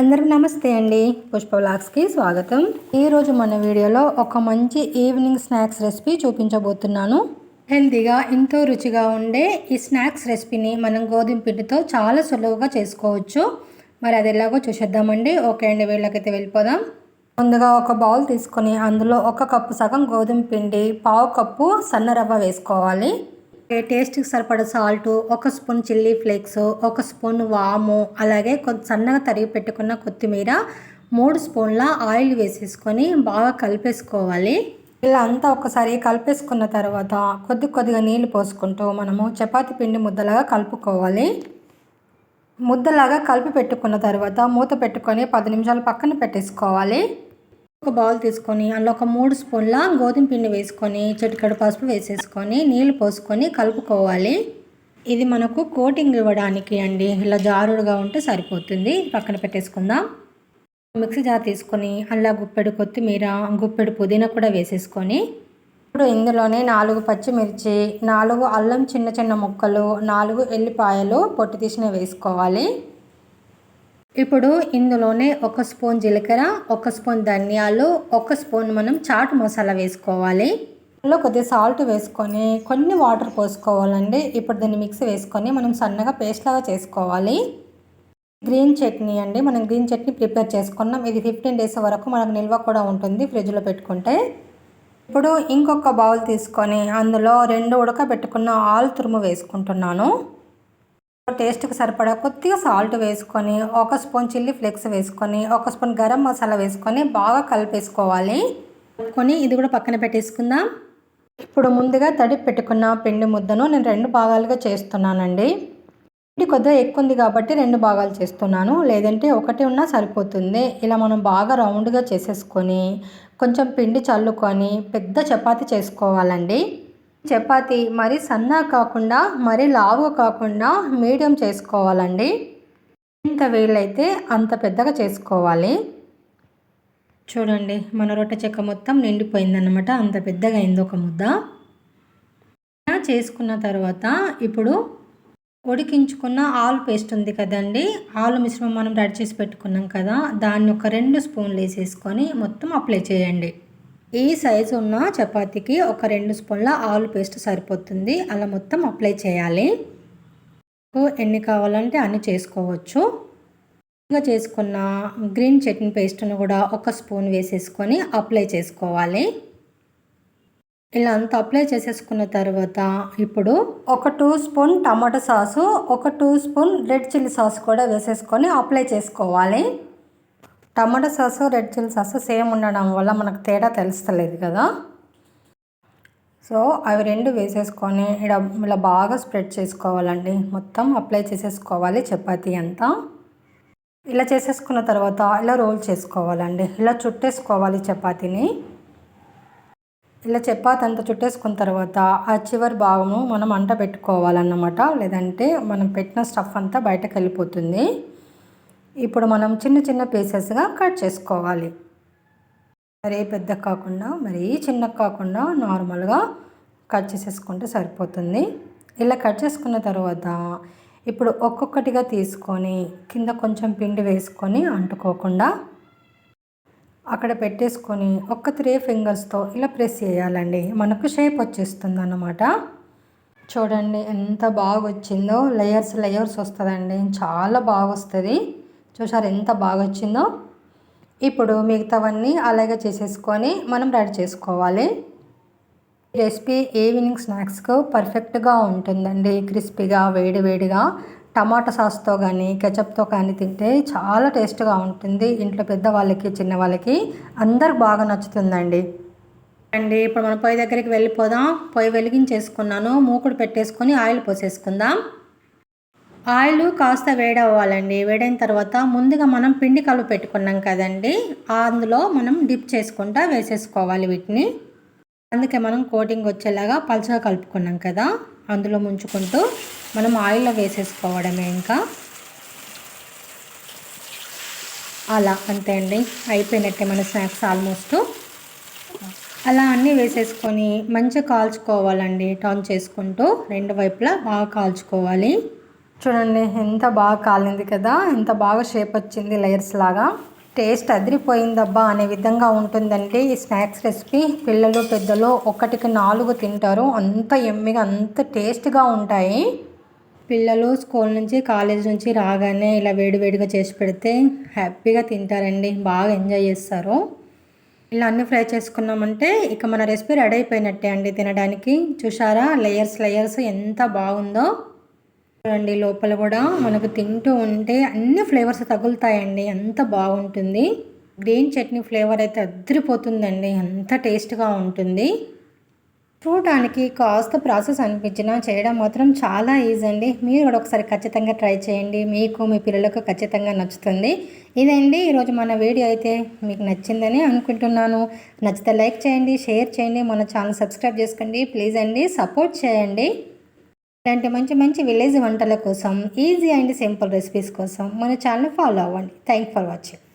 అందరూ నమస్తే అండి. పుష్ప బ్లాగ్స్కి స్వాగతం. ఈరోజు మన వీడియోలో ఒక మంచి ఈవినింగ్ స్నాక్స్ రెసిపీ చూపించబోతున్నాను. హెల్తీగా ఎంతో రుచిగా ఉండే ఈ స్నాక్స్ రెసిపీని మనం గోధుమ పిండితో చాలా సులువుగా చేసుకోవచ్చు. మరి అది ఎలాగో చూసేద్దామండి. ఓకే అండి వీళ్ళకైతే వెళ్ళిపోదాం. ముందుగా ఒక బౌల్ తీసుకొని అందులో ఒక కప్పు సగం గోధుమ పిండి పావు కప్పు సన్న రవ్వ వేసుకోవాలి. టేస్ట్కి సరిపడ సాల్ట్ ఒక స్పూన్ చిల్లీ ఫ్లేక్స్ ఒక స్పూన్ వాము అలాగే కొంత సన్నగా తరిగి పెట్టుకున్న కొత్తిమీర మూడు స్పూన్ల ఆయిల్ వేసేసుకొని బాగా కలిపేసుకోవాలి. ఇలా అంతా ఒకసారి కలిపేసుకున్న తర్వాత కొద్ది కొద్దిగా నీళ్ళు పోసుకుంటూ మనము చపాతి పిండి ముద్దలాగా కలుపుకోవాలి. ముద్దలాగా కలిపి పెట్టుకున్న తర్వాత మూత పెట్టుకొని పది నిమిషాలు పక్కన పెట్టేసుకోవాలి. ఒక బౌల్ తీసుకొని అందులో ఒక మూడు స్పూన్ల గోధుమ పిండి వేసుకొని చిటికెడు పసుపు వేసేసుకొని నీళ్ళు పోసుకొని కలుపుకోవాలి. ఇది మనకు కోటింగ్ ఇవ్వడానికి అండి. ఇలా జారుడుగా ఉంటే సరిపోతుంది. పక్కన పెట్టేసుకుందాం. మిక్సీ జార్ తీసుకొని అలా గుప్పెడు కొత్తిమీర గుప్పెడు పుదీనా కూడా వేసేసుకొని ఇప్పుడు ఇందులోనే నాలుగు పచ్చిమిర్చి నాలుగు అల్లం చిన్న చిన్న ముక్కలు నాలుగు ఎల్లిపాయలు పొట్టు తీసిన వేసుకోవాలి. ఇప్పుడు ఇందులోనే ఒక స్పూన్ జీలకర్ర ఒక స్పూన్ ధనియాలు ఒక స్పూన్ మనం చాట్ మసాలా వేసుకోవాలి. ఇందులో కొద్దిగా సాల్ట్ వేసుకొని కొన్ని వాటర్ పోసుకోవాలండి. ఇప్పుడు దీన్ని మిక్స్ వేసుకొని మనం సన్నగా పేస్ట్ లాగా చేసుకోవాలి. గ్రీన్ చట్నీ అండి. మనం గ్రీన్ చట్నీ ప్రిపేర్ చేసుకున్నాం. ఇది ఫిఫ్టీన్ డేస్ వరకు మనకు నిల్వ కూడా ఉంటుంది ఫ్రిడ్జ్లో పెట్టుకుంటే. ఇప్పుడు ఇంకొక బౌల్ తీసుకొని అందులో రెండు ఉడకబెట్టుకున్న ఆలు తురుము వేసుకుంటున్నాను. టేస్ట్కి సరిపడా కొద్దిగా సాల్ట్ వేసుకొని ఒక స్పూన్ చిల్లీ ఫ్లేక్స్ వేసుకొని ఒక స్పూన్ గరం మసాలా వేసుకొని బాగా కలిపేసుకోవాలి. కలుపుకొని ఇది కూడా పక్కన పెట్టేసుకుందాం. ఇప్పుడు ముందుగా తడి పెట్టుకున్న పిండి ముద్దను నేను రెండు భాగాలుగా చేస్తున్నానండి. పిండి కొద్దిగా ఎక్కువ ఉంది కాబట్టి రెండు భాగాలు చేస్తున్నాను. లేదంటే ఒకటి ఉన్నా సరిపోతుంది. ఇలా మనం బాగా రౌండ్గా చేసేసుకొని కొంచెం పిండి చల్లుకొని పెద్ద చపాతి చేసుకోవాలండి. చపాతి మరి సన్నా కాకుండా మరి లావుగా కాకుండా మీడియం చేసుకోవాలండి. ఎంత వీలైతే అంత పెద్దగా చేసుకోవాలి. చూడండి మన రొట్టె చెక్క మొత్తం నిండిపోయిందన్నమాట. అంత పెద్దగా అయింది ఒక ముద్ద. చేసుకున్న తర్వాత ఇప్పుడు ఉడికించుకున్న ఆలు పేస్ట్ ఉంది కదండి. ఆలు మిశ్రమం మనం రెడీ చేసి పెట్టుకున్నాం కదా. దాన్ని ఒక రెండు స్పూన్లు వేసేసుకొని మొత్తం అప్లై చేయండి. ఈ సైజు ఉన్న చపాతీకి ఒక రెండు స్పూన్ల ఆలు పేస్ట్ సరిపోతుంది. అలా మొత్తం అప్లై చేయాలి. ఎన్ని కావాలంటే అన్ని చేసుకోవచ్చు. ఇంకా చేసుకున్న గ్రీన్ చట్నీ పేస్ట్ను కూడా ఒక స్పూన్ వేసేసుకొని అప్లై చేసుకోవాలి. ఇలా అంతా అప్లై చేసేసుకున్న తర్వాత ఇప్పుడు ఒక టూ స్పూన్ టమాటో సాసు ఒక two spoon red chilli sauce కూడా వేసేసుకొని అప్లై చేసుకోవాలి. Tomato sauce red chilli sauce same ఉండడం వల్ల మనకు తేడా తెలుస్తలేదు కదా. సో అవి రెండు వేసేసుకొని ఇలా ఇలా బాగా స్ప్రెడ్ చేసుకోవాలండి. మొత్తం అప్లై చేసేసుకోవాలి చపాతీ అంతా. ఇలా చేసేసుకున్న తర్వాత ఇలా రోల్ చేసుకోవాలండి. ఇలా చుట్టేసుకోవాలి చపాతీని. ఇలా చపాతి అంతా చుట్టేసుకున్న తర్వాత ఆ చివరి భాగము మనం అంట పెట్టుకోవాలన్నమాట. లేదంటే మనం పెట్టిన స్టఫ్ అంతా బయటకు వెళ్ళిపోతుంది. ఇప్పుడు మనం చిన్న చిన్న పీసెస్గా కట్ చేసుకోవాలి. మరీ పెద్ద కాకుండా మరీ చిన్న కాకుండా నార్మల్గా కట్ చేసేసుకుంటే సరిపోతుంది. ఇలా కట్ చేసుకున్న తర్వాత ఇప్పుడు ఒక్కొక్కటిగా తీసుకొని కింద కొంచెం పిండి వేసుకొని అంటుకోకుండా అక్కడ పెట్టేసుకొని ఒక్క త్రీ ఫింగర్స్తో ఇలా ప్రెస్ చేయాలండి. మనకు షేప్ వచ్చేస్తుంది అన్నమాట చూడండి ఎంత బాగా వచ్చిందో లేయర్స్ లేయర్స్ వస్తుందండి. చాలా బాగా వస్తుంది చూసారు ఎంత బాగా వచ్చిందో ఇప్పుడు మిగతావన్నీ అలాగే చేసేసుకొని మనం రెడీ చేసుకోవాలి. రెసిపీ ఈవినింగ్ స్నాక్స్కు పర్ఫెక్ట్గా ఉంటుందండి. క్రిస్పీగా వేడి వేడిగా. టమాటా సాస్తో కానీ కెచప్తో కానీ తింటే చాలా టేస్ట్గా ఉంటుంది. ఇంట్లో పెద్దవాళ్ళకి చిన్నవాళ్ళకి అందరికి బాగా నచ్చుతుందండి. అండి ఇప్పుడు మనం పొయ్యి దగ్గరికి వెళ్ళిపోదాం. పొయ్యి వెలిగించేసుకున్నాను. మూకుడు పెట్టేసుకొని ఆయిల్ పోసేసుకుందాం. ఆయిల్ కాస్త వేడవ్వాలండి. వేడైన తర్వాత ముందుగా మనం పిండి కలుపు పెట్టుకున్నాం కదండి. అందులో మనం డిప్ చేసుకుంటా వేసేసుకోవాలి వీటిని. అందుకే మనం కోటింగ్ వచ్చేలాగా పలుచగా కలుపుకున్నాం కదా. అందులో ముంచుకుంటూ మనం ఆయిల్లో వేసేసుకోవడమే ఇంకా. అలా అంతే అండి. అయిపోయినట్టే మన స్నాక్స్ ఆల్మోస్ట్. అలా అన్నీ వేసేసుకొని మంచిగా కాల్చుకోవాలండి. టర్న్ చేసుకుంటూ రెండు వైపులా బాగా కాల్చుకోవాలి. చూడండి ఎంత బాగా కాలింది కదా ఎంత బాగా షేప్ వచ్చింది లేయర్స్ లాగా. టేస్ట్ అదిరిపోయిందబ్బా అనే విధంగా ఉంటుందండి ఈ స్నాక్స్ రెసిపీ పిల్లలు పెద్దలు ఒకటికి నాలుగు తింటారు. అంత ఎమ్మిగా అంత టేస్ట్గా ఉంటాయి. పిల్లలు స్కూల్ నుంచి కాలేజ్ నుంచి రాగానే ఇలా వేడివేడిగా చేసి పెడితే హ్యాపీగా తింటారండి. బాగా ఎంజాయ్ చేస్తారు. ఇలా అన్ని ఫ్రై చేసుకున్నామంటే ఇక మన రెసిపీ రెడీ అయిపోయినట్టే అండి తినడానికి. చూసారా లేయర్స్ లేయర్స్ ఎంత బాగుందో. చూడండి లోపల కూడా మనకు తింటూ ఉంటే అన్ని ఫ్లేవర్స్ తగులుతాయండి. అంత బాగుంటుంది. గ్రీన్ చట్నీ ఫ్లేవర్ అయితే అద్దరిపోతుందండి. అంత టేస్ట్గా ఉంటుంది. చూడటానికి కాస్త ప్రాసెస్ అనిపించినా చేయడం మాత్రం చాలా ఈజీ అండి. మీరు కూడా ఒకసారి ఖచ్చితంగా ట్రై చేయండి. మీకు మీ పిల్లలకు ఖచ్చితంగా నచ్చుతుంది. ఇదండి ఈరోజు మన వీడియో అయితే. మీకు నచ్చిందని అనుకుంటున్నాను. నచ్చితే లైక్ చేయండి షేర్ చేయండి. మన ఛానల్ సబ్స్క్రైబ్ చేసుకోండి. ప్లీజ్ అండి సపోర్ట్ చేయండి. ఇలాంటి మంచి మంచి విలేజ్ వంటల కోసం ఈజీ అండ్ సింపుల్ రెసిపీస్ కోసం మన ఛానల్ ఫాలో అవ్వండి. Thank for watching